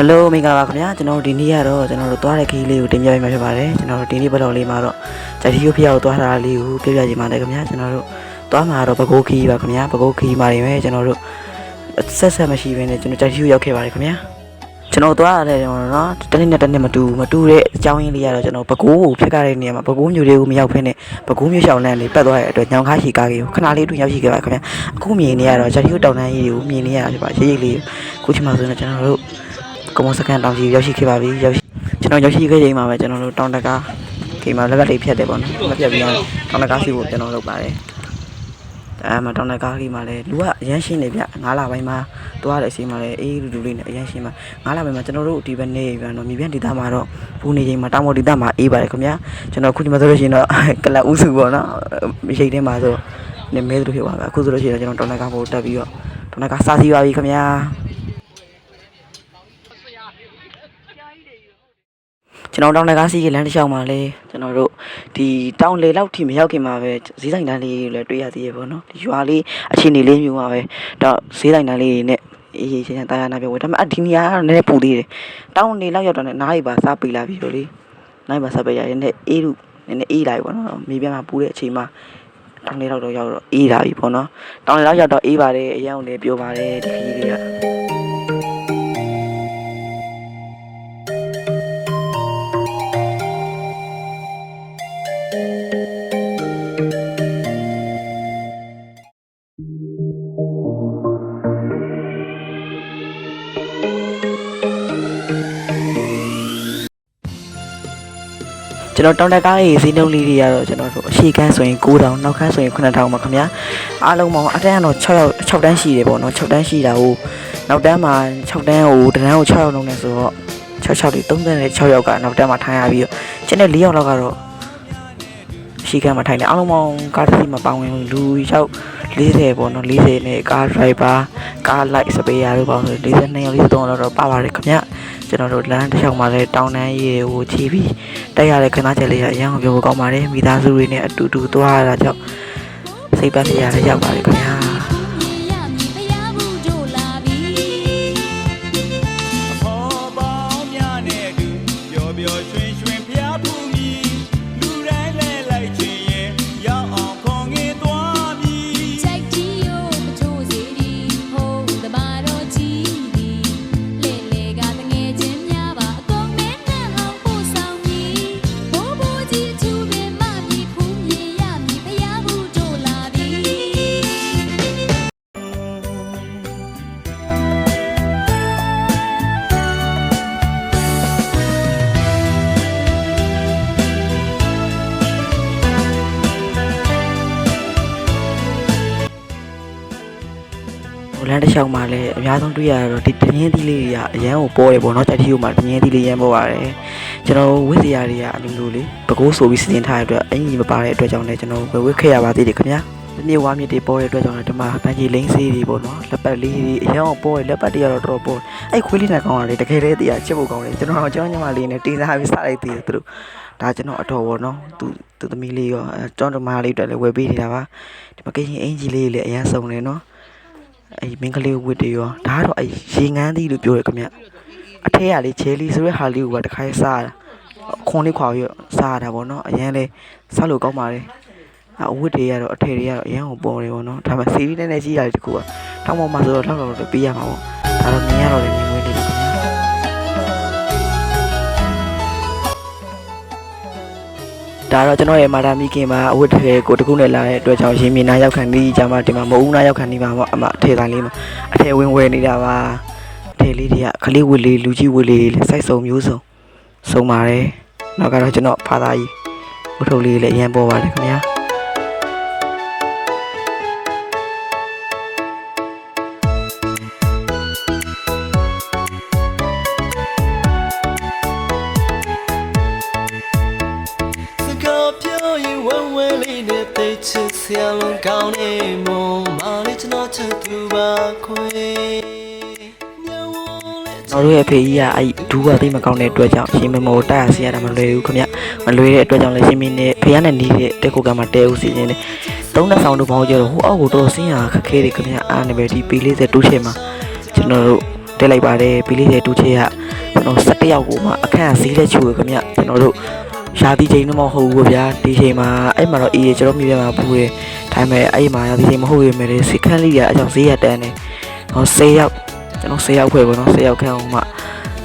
ဟယ်လိုမင်္ဂလာပါခင်ဗျာကျွန်တော်တို့ဒီနေ့ကတော့ကျွန်တော်တို့သွားတဲ့ခီးလေးကိုတင်ပြပေးမှာဖြစ်ပါတယ်ကျွန်တော်တို့ဒီနေ့ဘက်တော်လေးမှာတော့ဂျာတီယိုဖျားကိုသွားတာလေးကိုပြပြချင်ပါတယ်ခင်ဗျာကျွန်တော်တို့သွားမှာတော့ပကိုးခီးပါခင်ဗျာပကိုးခီးမှာနေမယ်ကျွန်တော်တို့ဆက်ဆက်မရှိဘဲနဲ့ကျွန်တော်ဂျာတီယိုရောက်ခဲ့ပါတယ်ခင်ဗျာကျွန်တော်သွားရတယ်ကျွန်တော်နော်တနေ့နဲ့တနေ့မတူမတူတဲ့အကြောင်းရင်းလေးကတော့ကျွန်တော်ပကိုးကိုဖြစ်ကြတဲ့နေရာမှာပကိုးမျိုးလေးကိုမရောက်ဖ ೇನೆ ပကိုးမျိုးရှောင်းလန်းလေးပတ်သွားတဲ့အတွက်ညောင်ခါရှိကားကြီးကိုခဏလေးအတွင်းရောက်ရှိခဲ့ပါခင်ဗျာအခုမြင်နေရတော့ဂျာတီယိုတောင်တန်းကြီးကိုမြင်နေရတာဖြစ်ပါရိပ်ရိပ်လေးကိုခုချိန်မှာဆိုရင်ကျွန်တော်တို့ ကမ္ဘောစကန်တောင်ကြီးရောက်ရှိခဲ့ပါပြီရောက်ရှိကျွန်တော်ရောက်ရှိခဲ့ချိန်မှာပဲကျွန်တော်တို့တောင်တကားဒီမှာလက်လက်လေးဖြတ်တယ်ပေါ့နော်မဖြတ်ပြီးတော့တောင်တကားစီဖို့ကျွန်တော်လုပ်ပါတယ်အဲမှာတောင်တကားလေးမှာလည်းလူကအရန်ရှင်းနေဗျ9လပိုင်းမှာသွားတဲ့အချိန်မှာလည်းအေးလူလူလေးနဲ့အရန်ရှင်းမှာ9လပိုင်းမှာကျွန်တော်တို့ဒီဘက်နေပြန်တော့မြေပြန်ဒေသမှာတော့ဘူးနေချိန်မှာတောင်ပေါ်ဒေသမှာအေးပါတယ်ခင်ဗျာကျွန်တော်ခုဒီမှာဆိုလို့ရှိရင်တော့ကလပ်ဦးစုပေါ့နော်ရိတ်ထဲမှာဆိုနေမဲတို့ဖြစ်သွားပါအခုဆိုလို့ရှိရင်ကျွန်တော်တောင်တကားကိုတက်ပြီးတော့တောင်တကားစားစီပါပြီခင်ဗျာ ကျွန်တော်တောင်းတကားစီးကလမ်းတစ်လျှောက်မှာလဲကျွန်တော်တို့ဒီတောင်လေလောက်ထိမရောက်ခင်မှာပဲဈေးဆိုင်တန်းလေးတွေလည်းတွေ့ရသေးရပေါ့နော်ဒီရွာလေးအခြေအနေလေးမျိုးပါပဲတော့ဈေးဆိုင်တန်းလေးတွေနဲ့အေးအေးချမ်းချမ်းတာယာနာပြောဝယ်ဒါပေမဲ့အဒီနီယာကတော့နည်းနည်းပူသေးတယ်တောင်လေလောက်ရောက်တော့လည်းနားရီပါစားပေးလာပြီလို့လေနားရီပါစားပေးရတယ်နဲ့အေးလူနည်းနည်းအေးလာပြီပေါ့နော်မြေပြမှာပူတဲ့အချိန်မှာတောင်လေလောက်တော့ရောက်တော့အေးလာပြီပေါ့နော်တောင်လေလောက်ရောက်တော့အေးပါတယ်အရင်ကလည်းပြောပါတယ်ဒီခီးလေးက ကျွန်တော်တောင်တက်ကားရေးဈေးနှုန်းလေးတွေကတော့ကျွန်တော်တို့အရှိကန်းဆိုရင်9000နောက်ခန်းဆိုရင်9000ပါခင်ဗျာအားလုံးပေါင်းအတန်းကတော့6ရောက်6တန်းရှိတယ်ပေါ့နော်6တန်းရှိတာကိုနောက်တန်းမှာ6တန်းကိုတန်းကို6ရောက်လုံးနေဆိုတော့66တွေ36ယောက်ကနောက်တန်းမှာထိုင်ရပြီးတော့ကျန်တဲ့4ယောက်လောက်ကတော့အ ရှိကန်းမှာထိုင်တယ်အားလုံးပေါင်းကားတစ်စီးမှာပါဝင်လူရောက်40ပေါ့နော်40နဲ့ကားဒရိုက်ဘာကားလိုက်စပေးရတို့ပေါ့ဆို42ယောက်43ယောက်လောက်တော့ပါပါတယ်ခင်ဗျာကျွန်တော်တို့လမ်းတစ်လျှောက်မှာလည်းတောင်းတန်းရေးကိုချီးပြီးတက်ရတဲ့ခဏချက်လေးကအရင်ကပြောဖို့ကောင်းပါတယ်မိသားစုတွေနဲ့အတူတူသွားရတာကြောင့်စိတ်ပတ်စရာလည်းရောက်ပါတယ်ခင်ဗျာ ဟိုလမ်းတစ်လျှောက်မှာလည်းအများဆုံးတွေ့ရတာတော့ဒီတငင်းသီးလေးတွေကအရန်ကိုပေါ်တယ်ပေါ့နော်တက်တီယိုမှာတငင်းသီးလေးရမ်းပေါ်ပါတယ်ကျွန်တော်ဝစ်စရာတွေကအလိုလိုလေးပကိုးဆိုပြီးစီစဉ်ထားတဲ့အတွက်အင်ကြီးမပါတဲ့အတွက်ကြောင့်လည်းကျွန်တော်ဝယ်ဝစ်ခဲ့ရပါသေးတယ်ခင်ဗျာဒီနေ့ဝါမြစ်တွေပေါ်တဲ့အတွက်ကြောင့်လည်းဒီမှာပန်းကြီးလိမ့်စေးတွေပေါ့နော်လက်ပတ်လေးတွေအရန်ကိုပေါ်တယ်လက်ပတ်တွေကတော့တော်တော်ပေါ်အဲ့ခွေးလေးနဲ့ကောင်းတာလေတကယ်တည်းတရားချစ်ဖို့ကောင်းတယ်ကျွန်တော်ကျွန်တော်ညီမလေးနဲ့တင်းစားပြီးစားလိုက်သေးတယ်သူတို့ဒါကျွန်တော်အတော်ပေါ့နော်သူသူသမီးလေးရောအဲကျွန်တော်တို့မလေးတွေလည်းဝယ်ပေးနေတာပါဒီမှာကရင်အင်ကြီးလေးတွေလည်းအရန်စုံတယ်နော် အဲ့မင်းကလေးဝတ်တွေရောဒါကတော့အဲ့ရေငန်းသီးလို့ပြောရခင်ဗျအထက်ကလေချဲလီဆိုတဲ့ဟာလေးကိုကတခါစားတာခွန်လေးခွာပြီးစားရတာပေါ့နော်အရင်လေစားလို့ကောင်းပါလေအဝတ်တွေကတော့အထက်တွေကတော့အရင်ကိုပေါ်တယ်ပေါ့နော်ဒါပေမဲ့စီရီနဲ့နဲ့ကြီးရတယ်တကူကတောင်းပေါ်မှာဆိုတော့လောက်တော့ပေးရမှာပေါ့ဒါတော့မြင်ရတော့လေမြင်ဝင်နေတယ် ဒါတော့ကျွန်တော်ရဲ့မာတာမီကင်မှာအဝတ်တွေကိုတခုနဲ့လာတဲ့အတွက်ကြောင့်ရင်းမြင်နာရောက်ခံပြီးကြမှာဒီမှာမဟုတ်ဘူးနာရောက်ခံနေပါပေါ့အမအထေတိုင်းလေးမှာအထေဝင်ဝယ်နေတာပါအထေလေးတွေကခလေးဝတ်လေးလူကြီးဝတ်လေးလည်းစိုက်စုံမျိုးစုံစုံပါတယ်နောက်ကတော့ကျွန်တော်ဖာသားကြီးဝတ်ထုတ်လေးလည်းအရင်ပေါ်ပါတယ်ခင်ဗျာ ကျွန်တော်တို့ရဲ့အဖေကြီးကအဲ့ဒူးကသိပ်မကောင်းတဲ့အတွက်ကြောင့်ရှင်မမောတက်ရစီရတာမလွယ်ဘူးခင်ဗျမလွယ်တဲ့အတွက်ကြောင့်လည်းရှင်မင်းနဲ့ဖေရနဲ့နီးတဲ့တက်ကိုကမှတဲဦးစီခြင်းနဲ့သုံးနှစ်ဆောင်တို့ဘောင်းကျတော့ဟိုအောက်ကိုတော်ဆင်းရခက်ခဲတယ်ခင်ဗျအားနေပဲဒီပီ40တူးချေမှာကျွန်တော်တို့တက်လိုက်ပါတယ်ပီ40တူးချေကကျွန်တော်17ယောက်ကိုမှအခန့်ဈေးလက်ချူရခင်ဗျကျွန်တော်တို့ရာသီချိန်တော့မဟုတ်ဘူးဗျာဒီချိန်မှာအဲ့မှာတော့အေးကျွန်တော်မြေပြမှာပူတယ်ဒါပေမဲ့အဲ့မှာရာသီချိန်မဟုတ်ရမယ်လေစိတ်ခန့်လေးရအကြောင်းဈေးရတန်းနေဟော10ယောက် ကျွန်တော်10ယောက်ခွဲပေါ့နော်10ယောက်ခန့်အောင်မှ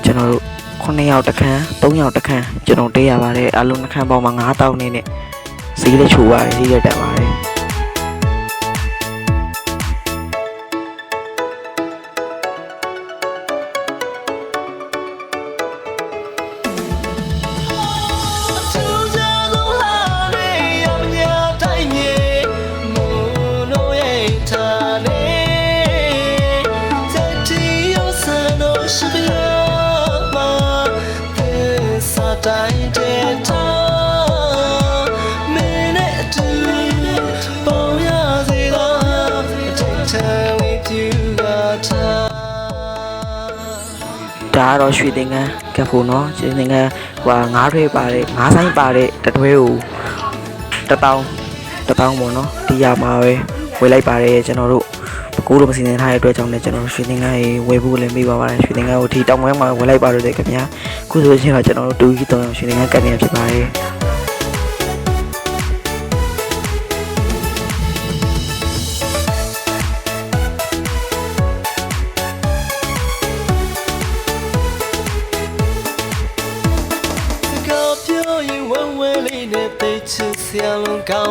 ကျွန်တော်တို့9ယောက်တစ်ခန်း3ယောက်တစ်ခန်းကျွန်တော်တေးရပါတယ်အလုံးတစ်ခန်းပေါင်းမှာ9000နေနဲ့ဈေးလက်ချူပါတယ်ဈေးရတန်းပါတယ် ဒါကတော့ရွှေသင်္ကန်းကပ်ဖို့နော်ရွှေသင်္ကန်းဟိုငါးထွေးပါတယ်ငါးဆိုင်ပါတဲ့တတွဲကိုတစ်တောင်းတစ်တောင်းပေါ့နော်ဒီရမှာပဲဝယ်လိုက်ပါတယ်ကျွန်တော်တို့ပကူလိုမစီစဉ်ထားတဲ့အတွက်ကြောင့်လည်းကျွန်တော်တို့ရွှေသင်္ကန်းရေဝယ်ဖို့လည်းမေးပါပါတယ်ရွှေသင်္ကန်းကိုဒီတောင်ဝဲမှာဝယ်လိုက်ပါတော့တယ်ခင်ဗျာအခုဆိုရင်တော့ကျွန်တော်တို့တူကြီးတောင်းရွှေသင်္ကန်းကပ်နေဖြစ်ပါတယ်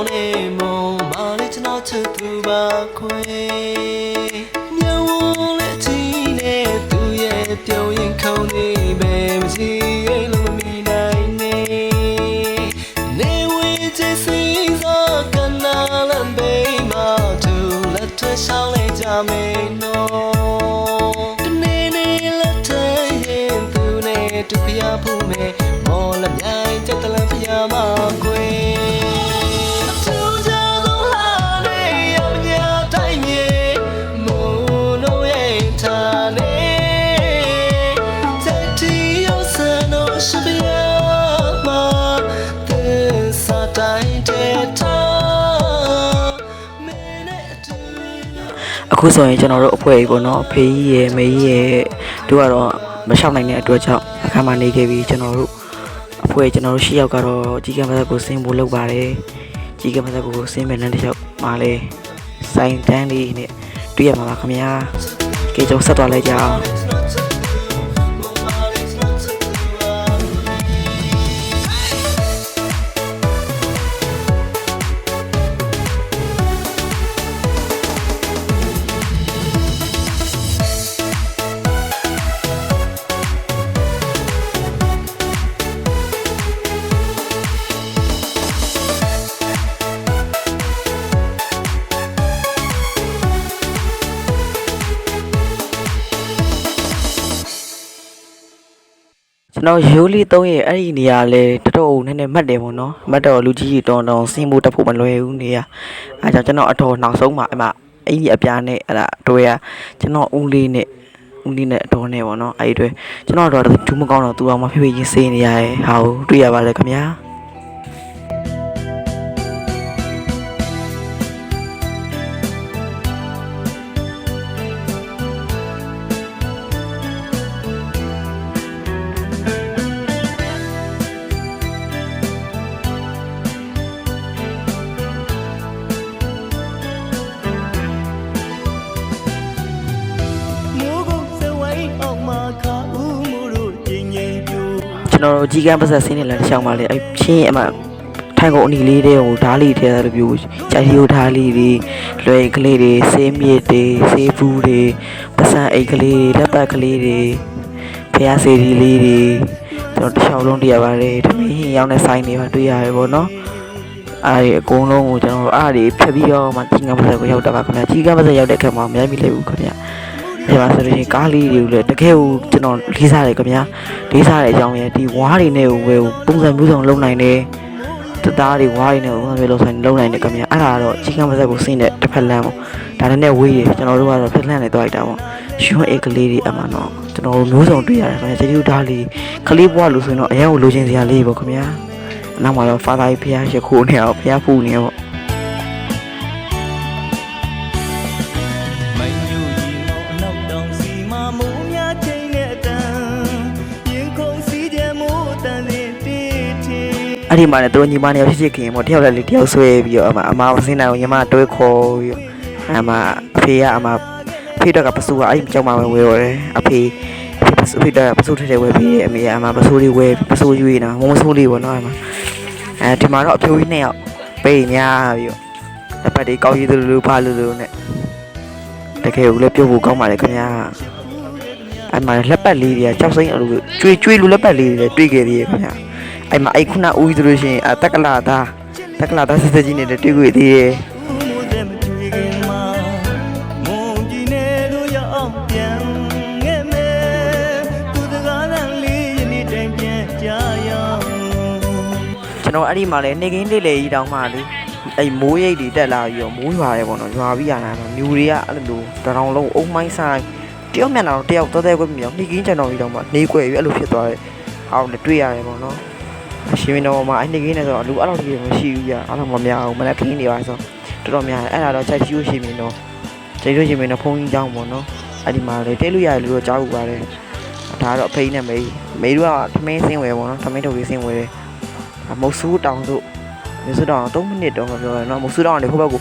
နေမို့မာလေးကျွန်တော်ချစ်သူပါခွေမြဝလေးချီနဲ့သူရဲ့ပြောရင်ခုံနေပဲမချီရင်လုံးမမီနိုင်နေနေဝေးချစ်စီသောကနာလမ်းဘေးမှာသူလက်ထရှောင်းလိုက်ကြမယ် အခုဆိုရင်ကျွန်တော်တို့အဖွဲ့ကြီးပေါ့နော်ဖေးကြီးရယ်မေကြီးရယ်တို့ကတော့မလျှောက်နိုင်တဲ့အတွက်ကြောင့်အခမ်းမနေခဲ့ပြီးကျွန်တော်တို့အဖွဲ့ကျွန်တော်တို့ရှစ်ယောက်ကတော့ကြီးကံပါသက်ကိုဆင်းဖို့လုပ်ပါတယ်ကြီးကံပါသက်ကိုဆင်းမဲ့လမ်းတစ်ယောက်မှာလဲစိုင်းတန်းလေးနဲ့တွေ့ရမှာပါခင်ဗျာကြိတ်ကြုံဆက်သွားလိုက်ကြအောင် ကျွန်တော်ရိုးလေးသုံးရဲ့အဲ့ဒီနေရာလဲတော်တော်နည်းနည်းမှတ်တယ်ပေါ့နော်မှတ်တော့လူကြီးကြီးတောင်းတောင်းစင်းဖို့တက်ဖို့မလွယ်ဘူးနေရအဲကြောင့်ကျွန်တော်အတော်နောက်ဆုံးမှာအမအဲ့ဒီအပြားနဲ့အဲ့ဒါအတော်ရကျွန်တော်ဦးလေးနဲ့ဦးလေးနဲ့အတော်နဲ့ပေါ့နော်အဲ့ဒီအတွက်ကျွန်တော်တော့ဒူးမကောင်းတော့သူအောင်မဖေးဖေးချင်းစေးနေရရဲ့ဟာကိုတွေ့ရပါလေခင်ဗျာ ကျွန်တော်တို့ကြီးကန်းပါဆက်ဆင်းနေလာတစ်ချောင်းပါလေအဲ့ချင်းအမထိုင်ကုန်အနီလေးတဲ့ဟိုဓားလေးထဲတယ်လို့ပြောကြာစီဟိုဓားလေးတွေလွယ်ကလေးတွေဆေးမြစ်တွေဆေးဘူးတွေပစံအိတ်ကလေးတွေလက်ပတ်ကလေးတွေဖျားစီဒီလေးတွေကျွန်တော်တစ်ချောင်းလုံးတွေ့ရပါတယ်တမင်းဟင်းရောင်းတဲ့ဆိုင်တွေပါတွေ့ရတယ်ပေါ့နော်အားဒီအကုန်လုံးကိုကျွန်တော်တို့အားဒီဖြတ်ပြီးတော့မှကြီးကန်းပါဆက်ကိုရောက်တာပါခင်ဗျာကြီးကန်းပါဆက်ရောက်တဲ့ခါမှာအများကြီးလိုက်ဘူးခင်ဗျာ ဒီမှာဆိုလို့ရှိရင်ကားလေးတွေကိုလည်းတကယ်ကိုကျွန်တော်လေးစားတယ်ခင်ဗျာလေးစားတဲ့အကြောင်းရယ်ဒီဝါးတွေနဲ့ကိုပဲပုံစံမျိုးစုံလုပ်နိုင်တယ်တသားတွေဝါးတွေနဲ့ပုံစံမျိုးလုပ်ဆိုင်လုပ်နိုင်တယ်ခင်ဗျာအဲ့ဒါကတော့ကြီးကမ်းပါဆက်ကိုစင်းတဲ့တစ်ဖက်လမ်းပေါ့ဒါနဲ့နဲ့ဝေးတယ်ကျွန်တော်တို့ကတော့ဖက်လမ်းနဲ့တွားလိုက်တာပေါ့ရွှွန်အေကလေးတွေအမှန်တော့ကျွန်တော်တို့မျိုးစုံတွေ့ရတယ်ခင်ဗျာကျေးဇူးသားလေးခလေးဘွားလို့ဆိုရင်တော့အရင်ကလိုချင်စရာလေးပေါ့ခင်ဗျာအနောက်မှာတော့ဖာသာကြီးဖះရခိုးနေအောင်ဖះဖူးနေပေါ့ အဲ့ဒီမှာလည်းသူတို့ညီမနှစ်ယောက်ဖြစ်ဖြစ်ခင်ပေါ့တယောက်လည်းလေတယောက်ဆွဲပြီးတော့အမအမမစင်းနိုင်အောင်ညီမတွဲခေါ်ပြီးတော့အမအဖေကအမအဖေတော့ကပစုကအဲ့ဒီကြောက်မှဝင်ဝဲတော့တယ်အဖေအဖေပစုအဖေတော့ပစုထထဝဲပြီးတယ်အမေကအမပစုလေးဝဲပစုယူနေတာမုံမဆိုးလေးပေါ့နော်အမအဲဒီမှာတော့အဖြိုးကြီးနှစ်ယောက်ပိတ်များပြီးတော့လက်ပတ်တွေကောက်ရည်လိုလိုဖားလိုလိုနဲ့တကယ်ကိုလည်းပြုတ်ဖို့ကောင်းပါလေခင်ဗျာအဲ့မှာလက်ပတ်လေးတွေကကြောက်စိမ့်အလိုကျွေးကျွေးလိုလက်ပတ်လေးတွေလည်းတွေ့ခဲ့သေးရဲ့ခင်ဗျာ အဲ့မှာအဲ့ခုနဦးကြီးဆိုလို့ရှိရင်အတက်ကလာသားတက်ကလာသားစစ်စစ်ကြီးနဲ့တွေ့တွေ့သေးတယ်မိုးတဲ့မတွေ့ခင်မှာမုံကြီးနေတို့ရအောင်ပြန်ခဲ့မယ်သူတကားလမ်းလေးယနေ့တိုင်ပြန်ကြရအောင်ကျွန်တော်အဲ့ဒီမှာလဲနေကင်းလေးလေကြီးတောင်းမှလေအဲ့မိုးရိပ်တွေတက်လာပြီးတော့မိုးရွာရဲပေါ့နော်ရွာပြီးရတာမြူတွေကအဲ့လိုတရောင်လုံးအုံမိုင်းဆိုင်တယောက်မျက်နှာတော့တယောက်တော်တဲ့ကွမြောင်နေကင်းကျွန်တော်ကြီးတောင်းမှနေကွယ်ပြီးအဲ့လိုဖြစ်သွားတယ်ဟောင်းလည်းတွေ့ရတယ်ပေါ့နော် အရှင်မင်းတော်မှာအဲ့နေကင်းနဲ့ဆိုတော့လူအဲ့လိုတည်းမရှိဘူးကြအဲ့လိုမများဘူးမလည်းခင်းနေပါဆိုတော်တော်များတယ်အဲ့ဒါတော့ချက်ချီကိုရှင်မင်းတော့ချိန်လို့ရှင်မင်းတော့ဖုန်းကြီးကြောင်းပေါ့နော်အဲ့ဒီမှာလေတဲလို့ရတယ်လို့တော့ကြားဘူးပါတယ်ဒါကတော့အဖိနဲ့မေးမေးတို့ကထမင်းစင်းဝယ်ပေါ့နော်ထမင်းထုတ်လေးစင်းဝယ်တယ်အမုတ်ဆူတောင်တို့မုတ်ဆူတောင်3မိနစ်တော့မပြောရနော်မုတ်ဆူတောင်ကနေဟိုဘက်ကို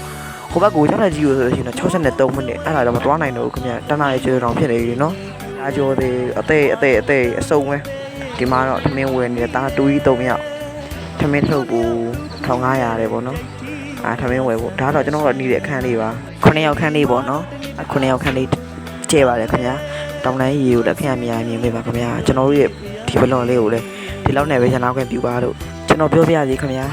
ဟိုဘက်ကိုရောက်တဲ့ကြီးကိုဆိုလို့ရှိရင်63မိနစ်အဲ့ဒါတော့မတွားနိုင်တော့ဘူးခင်ဗျတနားရဲ့ကျွေးတောင်ဖြစ်နေပြီနော်ဒါကြောသေးအသေးအသေးအသေးအစုံပဲ ဒီမှာတော့ထမင်းဝယ်နေတဲ့ဒါတူကြီး3ယောက်ထမင်းထုတ်ကို1500ရတယ်ပေါ့နော်အာထမင်းဝယ်ဖို့ဒါတော့ကျွန်တော်တို့နေတဲ့အခန်းလေးပါ9ယောက်ခန်းလေးပေါ့နော်9ယောက်ခန်းလေးကျဲပါတယ်ခင်ဗျာတောင်တန်းရေကိုလည်းခင်ဗျာမြင်မြင်ပေးပါခင်ဗျာကျွန်တော်တို့ရဲ့ဒီဘလော့လေးကိုလည်းဒီလောက်နဲ့ပဲရန်လာခွင့်ပြုပါလို့ကျွန်တော်ပြောပြစီခင်ဗျာ